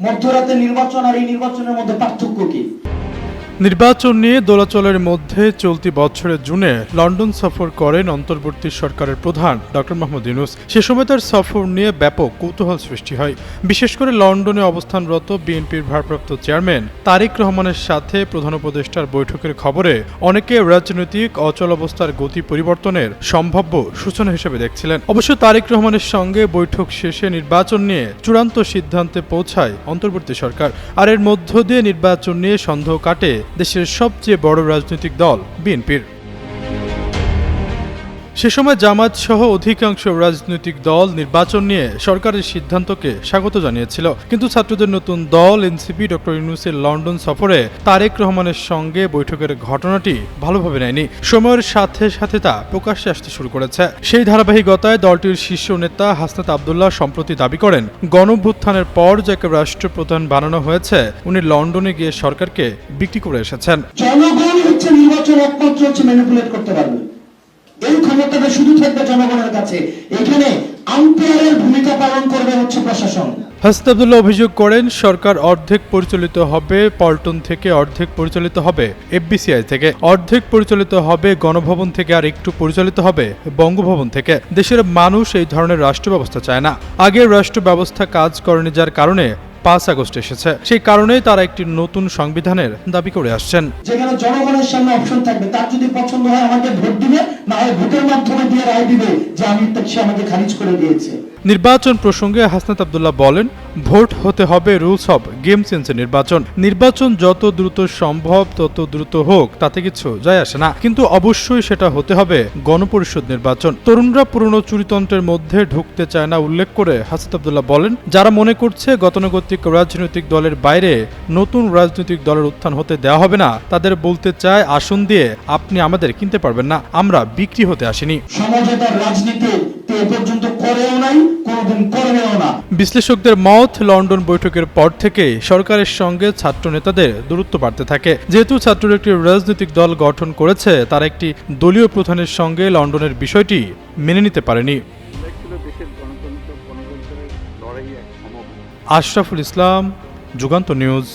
মধ্যরাতে নির্বাচন আর এই নির্বাচনের মধ্যে পার্থক্য কি? নির্বাচন নিয়ে দোলাচলের মধ্যে চলতি বছরের জুনে লন্ডন সফর করেন অন্তর্বর্তী সরকারের প্রধান ডক্টর মোহাম্মদ ইউনুস। সে সময় তার সফর নিয়ে ব্যাপক কৌতূহল সৃষ্টি হয়। বিশেষ করে লন্ডনে অবস্থানরত বিএনপির ভারপ্রাপ্ত চেয়ারম্যান তারেক রহমানের সাথে প্রধান উপদেষ্টার বৈঠকের খবরে অনেকে রাজনৈতিক অচল অবস্থার গতি পরিবর্তনের সম্ভাব্য সূচনা হিসেবে দেখছিলেন। অবশ্য তারেক রহমানের সঙ্গে বৈঠক শেষে নির্বাচন নিয়ে চূড়ান্ত সিদ্ধান্তে পৌঁছায় অন্তর্বর্তী সরকার। আর এর মধ্য দিয়ে নির্বাচন নিয়ে সন্দেহ কাটে দেশের সবচেয়ে বড় রাজনৈতিক দল বিএনপির। সে সময় জামাত সহ অধিকাংশ রাজনৈতিক দল নির্বাচন নিয়ে সরকারের সিদ্ধান্তকে স্বাগত জানিয়েছিল। কিন্তু ছাত্রদের নতুন দল, এনসিপি, ডক্টর ইউনুসের লন্ডন সফরে তারেক রহমানের সঙ্গে বৈঠকের ঘটনাটি ভালোভাবে নেয়নি। সময়ের সাথে সাথে তা প্রকাশ্যে আসতে শুরু করেছে। সেই ধারাবাহিকতায় দলটির শীর্ষ নেতা হাসনাত আবদুল্লাহ সম্প্রতি দাবি করেন, গণভ্যুত্থানের পর যাকে রাষ্ট্রপ্রধান বানানো হয়েছে, উনি লন্ডনে গিয়ে সরকারকে বিক্রি করে এসেছেন। জনগণ হচ্ছে নির্বাচন একমাত্র হচ্ছে ম্যানিপুলেট করতে পারবে। এই ক্ষমতাটা শুধু থাকবে জনগণের কাছে। এখানে আম্পায়ারের ভূমিকা পালন করবে হচ্ছে প্রশাসন। হাসনাবদুল্লাহ অভিযোগ করেন, সরকার অর্ধেক পরিচালিত হবে, পল্টন থেকে অর্ধেক পরিচালিত হবে, এফবিসিআই থেকে অর্ধেক পরিচালিত হবে, গণভবন থেকে আর একটু পরিচালিত হবে, বঙ্গভবন থেকে। দেশের মানুষ এই ধরনের রাষ্ট্র ব্যবস্থা চায় না। আগের রাষ্ট্র ব্যবস্থা কাজ করেনি যার কারণে পাঁচ আগস্ট এসেছে। সেই কারণেই তারা একটি নতুন সংবিধানের দাবি করে আসছেন। যেখানে জনগণের সামনে অপশন থাকবে। তার যদি পছন্দ হয়, আমাকে ভোট দিবে, না হয় ভোটের মাধ্যমে দিয়ে রায় দিবে যে আমি সে আমাকে খারিজ করে দিয়েছে। নির্বাচন প্রসঙ্গে হাসনাত আবদুল্লাহ বলেন, ভোট হতে হবে রুলস অব গেম চেঞ্জের নির্বাচন। নির্বাচন যত দ্রুত সম্ভব, তত দ্রুত হোক, তাতে কিছু যায় আসে না। কিন্তু অবশ্যই সেটা হতে হবে গণপরিষদ নির্বাচন। তরুণরা পুরনো চুরিতন্ত্রের মধ্যে ঢুকতে চায় না উল্লেখ করে হাসনাত আবদুল্লাহ বলেন, যারা মনে করছে গতানুগতিক রাজনৈতিক দলের বাইরে নতুন রাজনৈতিক দলের উত্থান হতে দেওয়া হবে না, তাদের বলতে চায় আসন দিয়ে আপনি আমাদের কিনতে পারবেন না। আমরা বিক্রি হতে আসিনি। রাজনীতি বিশ্লেষকদের মত, লন্ডন বৈঠকের পর থেকে সরকারের সঙ্গে ছাত্র নেতাদের দূরত্ব বাড়তে থাকে। যেহেতু ছাত্ররা একটি রাজনৈতিক দল গঠন করেছে, তারা একটি দলীয় প্রধানের সঙ্গে লন্ডনের বিষয়টি মেনে নিতে পারেনি। আশরাফুল ইসলাম, যুগান্ত নিউজ।